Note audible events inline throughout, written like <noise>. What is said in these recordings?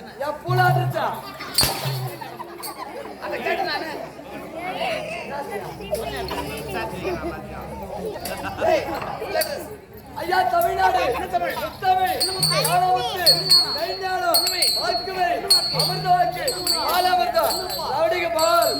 என்ன என் பூலாட்டுச்சா அதை கேட்டு நானு ஐயா தமிழ்நாடு தமிழ்? வாக்குமை அமிர்த வாக்கு பால்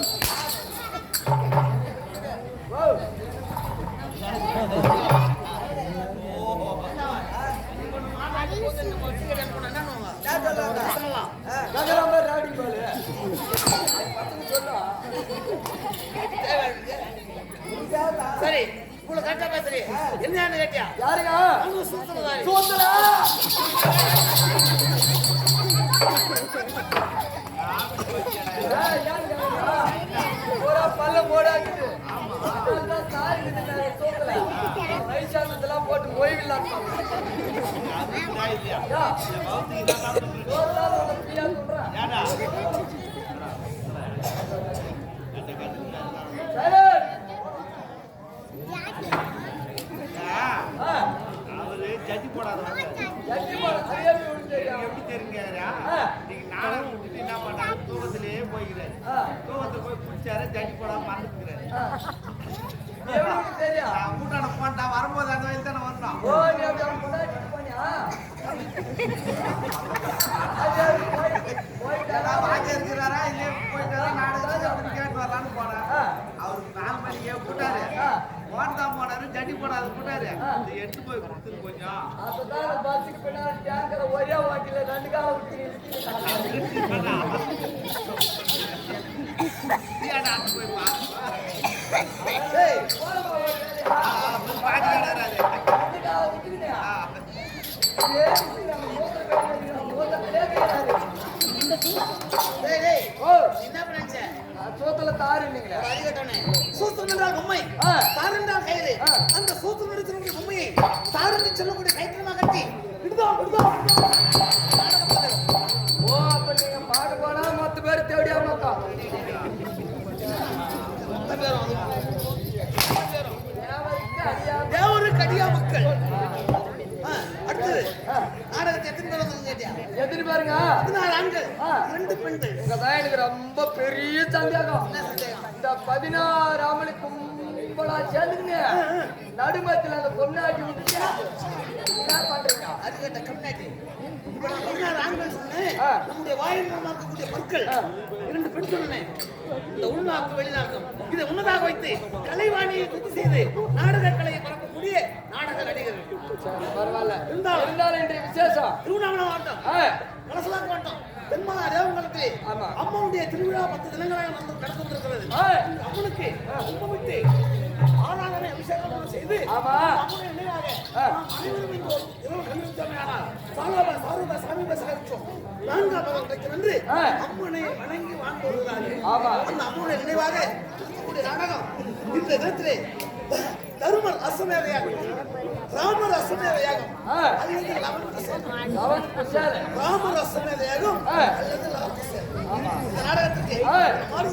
சரி இவ்வளவு கரெக்டா பேசுறீ என்னன்னு கேட்டியா யாருங்க சூத்தரா பல்ல போடாக்குது. போட்டு ஓய்வில்லாம. நாள் அவரு ஜட்ஜி போடாதவங்க எட்டி போட, சரியா போய் விழுந்துட்டியா? எப்படி தெரிஞ்சாரா. நீங்க நாடகம் விட்டுட்டு என்ன பண்ணாரு தூக்கத்திலேயே போய்க்கிறாரு ஆ, தூக்கத்துல போய் குடிச்சாரு ஜட்ஜி போடாம மறந்துக்கிறாரு கூட்டான போட்டா வரும்போது அந்த வயசு <laughs> தானே முன்னாடி போய்- கேட்டு வரலான்னு போனேன் அவருக்கு நாலு மணிக்கே கூட்டாரு ஆ. போனாரு ஜட்ஜி போடாத கூட்டாரு எடுத்து போய் கொடுத்துரு கொஞ்சம் அப்பதான் பஸ்ஸுக்கு பின்னாடி ஒரே ஓட்டில ரெண்டு விட்டு போய் பாரு. ஏய், போறப்ப ஒரு வேலையா? ஆ, போய் பாடி கிடறாரு. ரெண்டு கால விட்டுக்கினே. ஆ. ஏசி நம்ம மூத்த பேர் மூத்தத்திலே கேட்டாரு. டேய், டேய், ஓ, நீ என்ன நினைச்ச நான் சோத்துல தாரு இல்லைங்களே. சூத்திரம் என்றால் பொம்மை ஆ. தார் என்றால் கயிறு ஆ. அந்த சூத்திரம் எடுத்திருக்கிற பொம்மையை தார் என்று சொல்லக்கூடிய கயிற்றுமா கட்டி விடுதோம் விடுதோம் ஓ, அப்ப நீங்க பாட்டு போனா மொத்த பேர் தேடியா மாட்டோம். தேவருக்கு அடியா மக்கள் ஆ, அடுத்தது நாடகத்தை எத்தனை பேர் வந்து கேட்டியா எதிரி பாருங்க. பதினாறு ஆண்கள். ஆ. ரெண்டு பெண்கள். இங்கதான் எனக்கு ரொம்ப பெரிய சந்தேகம். இந்த பதினாறு ஆமணி கும்பலா சேர்ந்துக்கின்னு நடுமத்தில் அந்த பொண்ணாட்டி விட்டுட்டு என்ன பண்றீங்க? கம்னாட்டி ஆண்கள் சொன்னேன் ஆ. நம்முடைய வாயில் இருக்கக்கூடிய பற்கள் ஆ. இரண்டு பெண் சொன்னேன் இந்த உள்நாக்கு வெளிநாக்கம் இதை முன்னதாக வைத்து கலைவாணியை துதி செய்து நாடக கலையை பரப்பக்கூடிய நாடக நடிகர்கள். பரவாயில்ல. இருந்தாலும். இருந்தாலும் இன்றைய விசேஷம். திருவண்ணாமலை மாவட்டம். தென்மாதா தேவங்கலத்திலே ஆமா. அம்மாவுடைய திருவிழா பத்து தினங்களாக நடந்து கொண்டிருக்கிறது ஆ, அம்மனுக்கு கும்பமிட்டு ஆராதனை அபிஷேகம் செய்து. அம்மனை நினைவாக அனைவரும் இங்கு இரவு கண்டுபிடித்தோமையானால் சாலோப சாரூப சாமீப நான்காம் பதம். அம்மனை வணங்கி வாழ்ந்து வருகிறார்கள் ஆமா. அந்த அம்மனுடைய நினைவாக இருக்கக்கூடிய நாடகம் இந்த தினத்திலே தருமர் அஸ்வமேத யாகம் ராமர் அஸ்வமேத யாகம். அல்லது லவன் ராமர் அஸ்வமேத யாகம். அல்லது இந்த நாடகத்துக்கு ஒரு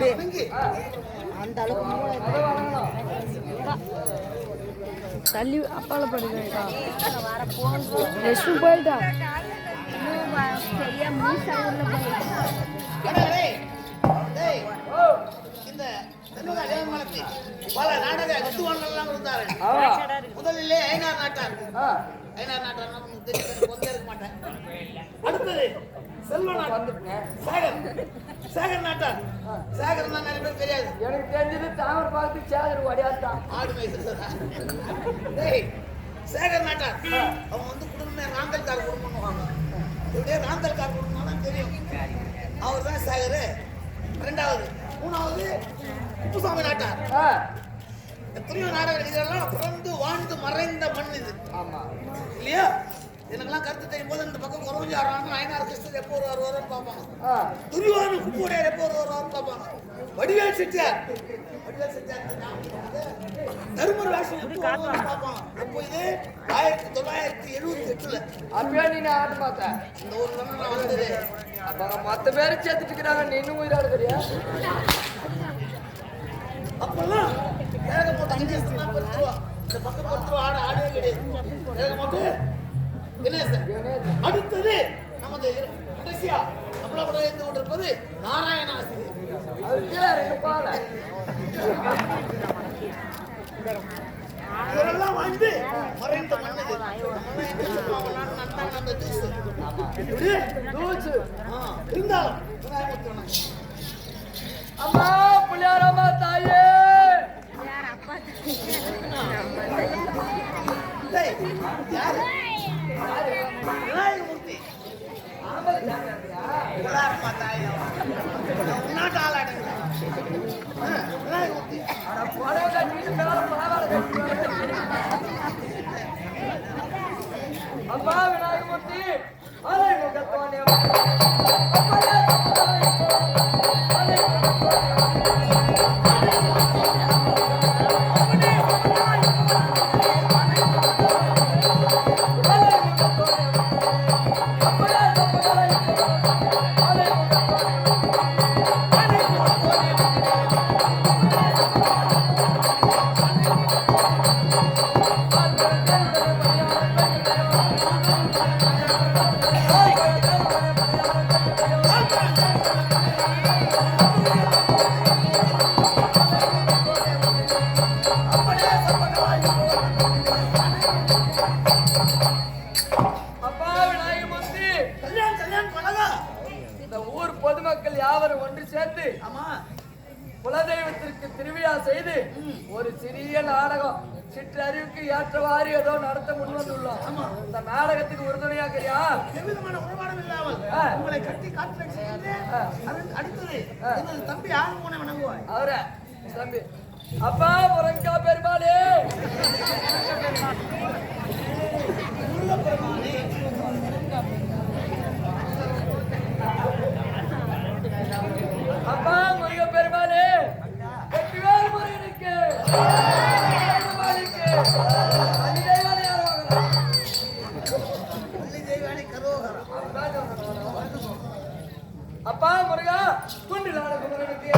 நிகழ்ச்சி அந்த அளவுக்கு தள்ளி அப்பால படிக்கா ரெஸ்ட் போயிட்டா இந்த பல நாடக வித்துவான்கள் இருந்தார்கள் முதலிலே ஐநார் நாட்டார். ஆ, ஐநார் நாட்டார் கொஞ்சம் இருக்க மாட்டேன். அடுத்தது சேகர். சேகர் நாட்டார். சேகர் தான் நிறைய பேர் தெரியாது. எனக்கு தெரிஞ்சது தாமரை பார்த்து சேதர் ஒடியாத்தான் ஆடு சேகர் நாட்டார். அவங்க வந்து குடும்பமே ராந்தல்கார் குடும்பம் இப்படியே ராந்தல்கார் அவர் தான் சேகர். ரெண்டாவது. மூணாவது குப்புசாமி நாட்டார். எத்தனையோ நாடக நடிகர்கள்லாம் பிறந்து வாழ்ந்து மறைந்த மண் இது. ஆமா. இல்லையா? எனக்கெல்லாம் கருத்து தெரியும் போது இந்த பக்கம் குறவஞ்சி ஆடுறாங்க ஐநாறு கிருஷ்ணர் எப்போ ஒரு வருவாருன்னு பார்ப்பாங்க. ஆ, துரியோதன குப்போடையார் எப்போ ஒரு வருவாருன்னு பார்ப்பாங்க. வடிவேல் செட்டியார் வடிவேல் செட்டியார்? தருமர் வேஷம் எப்போ வருவாருன்னு பார்ப்பாங்க. எப்போ இது? ஆயிரத்தி தொள்ளாயிரத்தி எழுபத்தி எட்டுல. அப்பயே நீ ஆட்ட மாத்த இந்த ஒரு நான் வந்தது. அப்ப மத்த பேரு சேர்த்துட்டு இருக்கிறாங்க நீ இன்னும் உயிரோட இருக்கிறியா? அப்பெல்லாம் போட்டு அஞ்சு இந்த பக்கம் பெருத்துருவா ஆட ஆடவே கிடையாது ஏகமோட்டு கணேசன். அடுத்தது நமது கடைசியா நம்மளோட இருந்து கொண்டிருப்பது இதெல்லாம் வந்து மறைந்த மன்னது அந்த ஜூஸ் இருந்தாலும். அம்மா புள்ளியாரம்மா தாயே ஆளாடுங்க முகத்தோனே அப்பனே குலதெய்வத்திற்கு திருவிழா செய்து ஒரு சிறிய நாடகம் சிற்றறிவுக்கு ஏற்றவாறு ஏதோ நடத்த முன்வந்துள்ளோம் இந்த நாடகத்துக்கு உறுதுணையாக்கிறியா எவ்விதமான உறவாடம் இல்லாமல். உங்களை கட்டி. அரு- அடுத்தது எனது தம்பி ஆறுமுகனை வணங்குவாய். அவர தம்பி. அப்பா முருங்கா பெருமாளே. அப்பா முருகா குண்டிலான குமரனுக்கு.